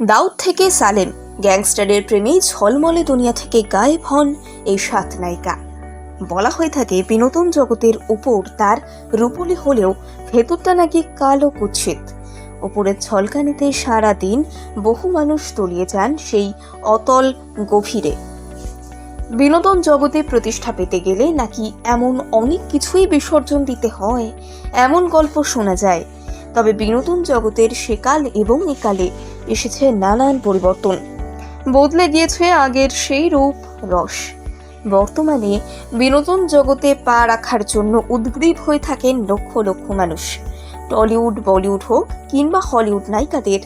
দাউদ থেকে সালেম, গ্যাংস্টারের প্রেমে ঝলমলে দুনিয়া থেকে গায়েব হন এই সাত নায়িকা। বলা হয়ে থাকে, বিনোদন জগতের উপর তার রূপলি হলেও ভেতরটা নাকি কালো কুচ্ছিত ওপরের ঝলকানিতে সারা দিন বহু মানুষ তলিয়ে যান সেই অতল গভীরে। বিনোদন জগতে প্রতিষ্ঠা পেতে গেলে নাকি এমন অনেক কিছুই বিসর্জন দিতে হয়, এমন গল্প শোনা যায় তবে বিনোদন জগতের সেকাল এবং একালে এসেছে নানান পরিবর্তন। বদলে গিয়েছে আগের সেই রূপ, রস। বর্তমানে বিনোদন জগতে পা রাখার জন্য উদ্গ্রীব হয়ে থাকেন লক্ষ লক্ষ মানুষ। টলিউড, বলিউড হোক কিংবা হলিউড নায়িকাদের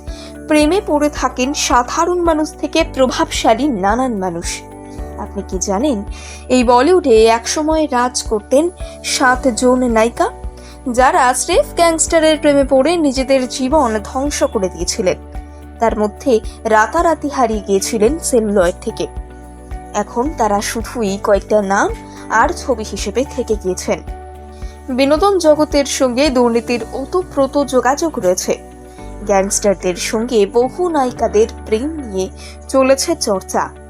প্রেমে পড়ে থাকেন সাধারণ মানুষ থেকে প্রভাবশালী নানান মানুষ। আপনি কি জানেন, এই বলিউডে একসময় রাজ করতেন সাতজন নায়িকা? যারা স্রেফ গ্যাংস্টারের প্রেমে পড়ে নিজেদের জীবন ধ্বংস করে দিয়েছিলেন। তার মধ্যে রাতারাতি হারিয়ে গিয়েছিলেন সেলুলয়েড থেকে। এখন তারা শুধুই কয়েকটা নাম আর ছবি হিসেবে থেকে গিয়েছেন। বিনোদন জগতের সঙ্গে দুর্নীতির ওতপ্রোত যোগাযোগ রয়েছে। গ্যাংস্টারদের সঙ্গে বহু নায়িকাদের প্রেম নিয়ে চলেছে চর্চা।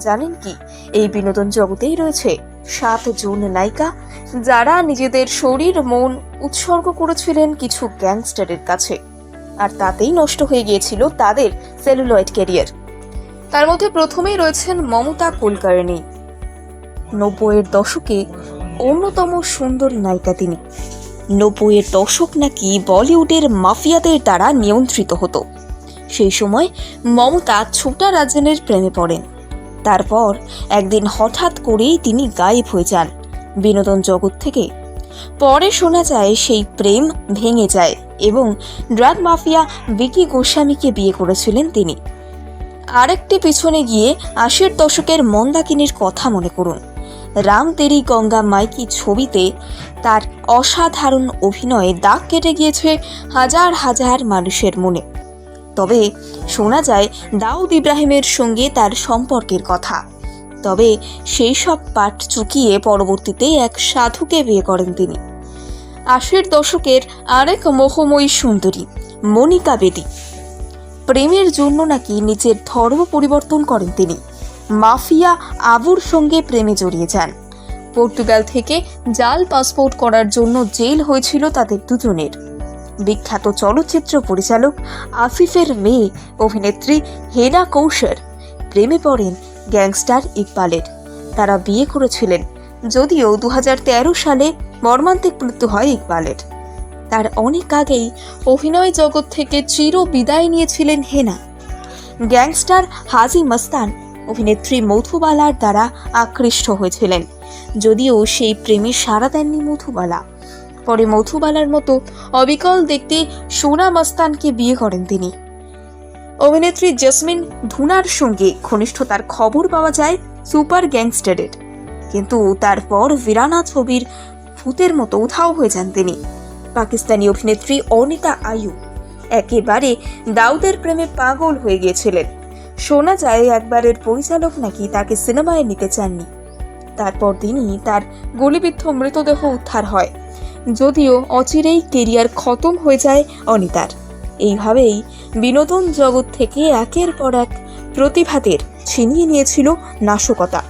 জানেন কি? এই বিনোদন জগতেই রয়েছে সাত জুন নায়িকা, যারা নিজেদের শরীর, মন উৎসর্গ করেছিলেন কিছু গ্যাংস্টারের কাছে। আর তাতেই নষ্ট হয়ে গিয়েছিল তাদের সেলুলয়েড ক্যারিয়ার। তার মধ্যে প্রথমেই রয়েছেন মমতা কুলকার্নি নব্বইয়ের দশকে অন্যতম সুন্দর নায়িকা তিনি। নব্বইয়ের দশক নাকি বলিউডের মাফিয়াদের দ্বারা নিয়ন্ত্রিত হতো। সেই সময় মমতা ছোটা রাজনের প্রেমে পড়েন। তারপর একদিন হঠাৎ করেই তিনি গায়েব হয়ে যান বিনোদন জগৎ থেকে। পরে শোনা যায় সেই প্রেম ভেঙে যায় এবং ড্রাগ মাফিয়া বিকি গোস্বামীকে বিয়ে করেছিলেন তিনি। আরেকটি পিছনে গিয়ে আশির দশকের মন্দাকিনীর কথা মনে করুন। রাম তেরি গঙ্গা মাইকি ছবিতে তার অসাধারণ অভিনয়ে দাগ কেটে গিয়েছে হাজার হাজার মানুষের মনে। তবে শোনা যায় দাউদ ইব্রাহিমের সঙ্গে তার সম্পর্কের কথা। তবে সেই সব পাঠ চুকিয়ে পরবর্তীতে এক সাধুকে বিয়ে করেন তিনি। আশির দশকের আরেক মোহময়ী সুন্দরী, মনিকা বেদী। প্রেমের জন্য নাকি নিজের ধর্ম পরিবর্তন করেন তিনি। মাফিয়া আবুর সঙ্গে প্রেমে জড়িয়ে যান। পর্তুগাল থেকে জাল পাসপোর্ট করার জন্য জেল হয়েছিল তাদের দুজনের। বিখ্যাত চলচ্চিত্র পরিচালক আফিফের মেয়ে, অভিনেত্রী হেনা কৌশর। প্রেমে পড়েন গ্যাংস্টার ইকবালের। তারা বিয়ে করেছিলেন, যদিও দু হাজার তেরো সালে মর্মান্তিক মৃত্যু হয় ইকবালের। তার অনেক আগেই অভিনয় জগৎ থেকে চির বিদায় নিয়েছিলেন হেনা। গ্যাংস্টার হাজি মস্তান, অভিনেত্রী মধুবালার দ্বারা আকৃষ্ট হয়েছিলেন, যদিও সেই প্রেমে সাড়া দেননি মধুবালা পরে মধুবালার মতো অবিকল দেখতে সোনা মস্তানকে বিয়ে করেন তিনি। অভিনেত্রী জেসমিন ধুনার সঙ্গে ঘনিষ্ঠতার খবর পাওয়া যায় সুপার গ্যাংস্টারের। কিন্তু তারপর ভিরানা ছবির ভূতের মতো উধাও হয়ে যান তিনি। পাকিস্তানি অভিনেত্রী অনিতা আয়ু একেবারে দাউদের প্রেমে পাগল হয়ে গিয়েছিলেন। শোনা যায় একবারের পরিচালক নাকি তাকে সিনেমায় নিতে চাননি। তারপর তিনি তার গুলিবিদ্ধ মৃতদেহ উদ্ধার হয়। যদিও অচিরেই কেরিয়ার খতম হয়ে যায় অনিতার। এইভাবেই বিনোদন জগৎ থেকে একের পর এক প্রতিভাদের ছিনিয়ে নিয়েছিল নাশকতা।